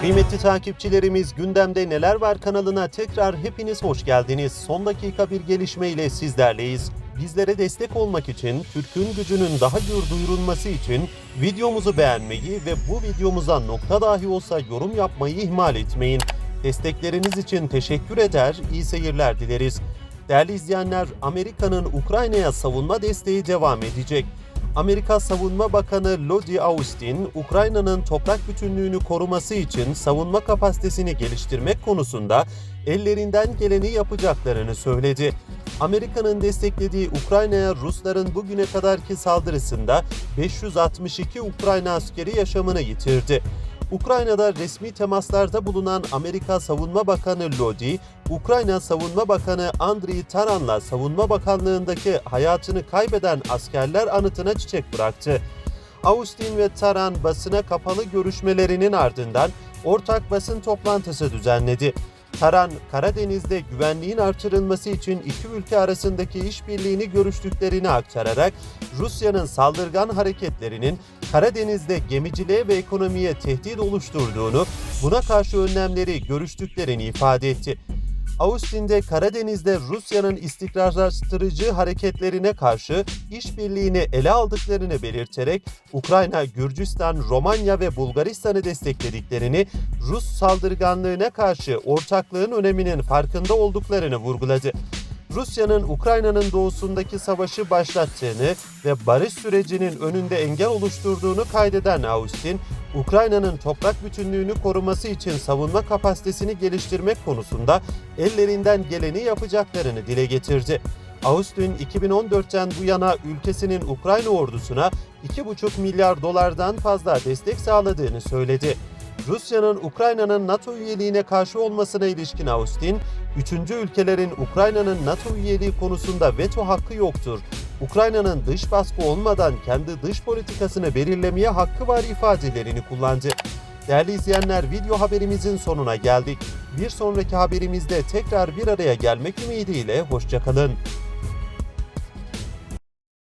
Kıymetli takipçilerimiz gündemde neler var kanalına tekrar hepiniz hoş geldiniz. Son dakika bir gelişme ile sizlerleyiz. Bizlere destek olmak için, Türk'ün gücünün daha gür duyurulması için videomuzu beğenmeyi ve bu videomuza nokta dahi olsa yorum yapmayı ihmal etmeyin. Destekleriniz için teşekkür eder, iyi seyirler dileriz. Değerli izleyenler, Amerika'nın Ukrayna'ya savunma desteği devam edecek. Amerika Savunma Bakanı Lodi Austin, Ukrayna'nın toprak bütünlüğünü koruması için savunma kapasitesini geliştirmek konusunda ellerinden geleni yapacaklarını söyledi. Amerika'nın desteklediği Ukrayna'ya Rusların bugüne kadarki saldırısında 562 Ukrayna askeri yaşamını yitirdi. Ukrayna'da resmi temaslarda bulunan Amerika Savunma Bakanı Lodi, Ukrayna Savunma Bakanı Andriy Taran'la Savunma Bakanlığındaki hayatını kaybeden askerler anıtına çiçek bıraktı. Austin ve Taran basına kapalı görüşmelerinin ardından ortak basın toplantısı düzenledi. Taran, Karadeniz'de güvenliğin artırılması için iki ülke arasındaki işbirliğini görüştüklerini aktararak Rusya'nın saldırgan hareketlerinin Karadeniz'de gemiciliğe ve ekonomiye tehdit oluşturduğunu, buna karşı önlemleri görüştüklerini ifade etti. Austin'de Karadeniz'de Rusya'nın istikrarlaştırıcı hareketlerine karşı işbirliğini ele aldıklarını belirterek Ukrayna, Gürcistan, Romanya ve Bulgaristan'ı desteklediklerini, Rus saldırganlığına karşı ortaklığın öneminin farkında olduklarını vurguladı. Rusya'nın Ukrayna'nın doğusundaki savaşı başlattığını ve barış sürecinin önünde engel oluşturduğunu kaydeden Austin, Ukrayna'nın toprak bütünlüğünü koruması için savunma kapasitesini geliştirmek konusunda ellerinden geleni yapacaklarını dile getirdi. Austin 2014'ten bu yana ülkesinin Ukrayna ordusuna 2,5 milyar dolardan fazla destek sağladığını söyledi. Rusya'nın Ukrayna'nın NATO üyeliğine karşı olmasına ilişkin Austin, üçüncü ülkelerin Ukrayna'nın NATO üyeliği konusunda veto hakkı yoktur. Ukrayna'nın dış baskı olmadan kendi dış politikasını belirlemeye hakkı var ifadelerini kullandı. Değerli izleyenler video haberimizin sonuna geldik. Bir sonraki haberimizde tekrar bir araya gelmek ümidiyle hoşçakalın.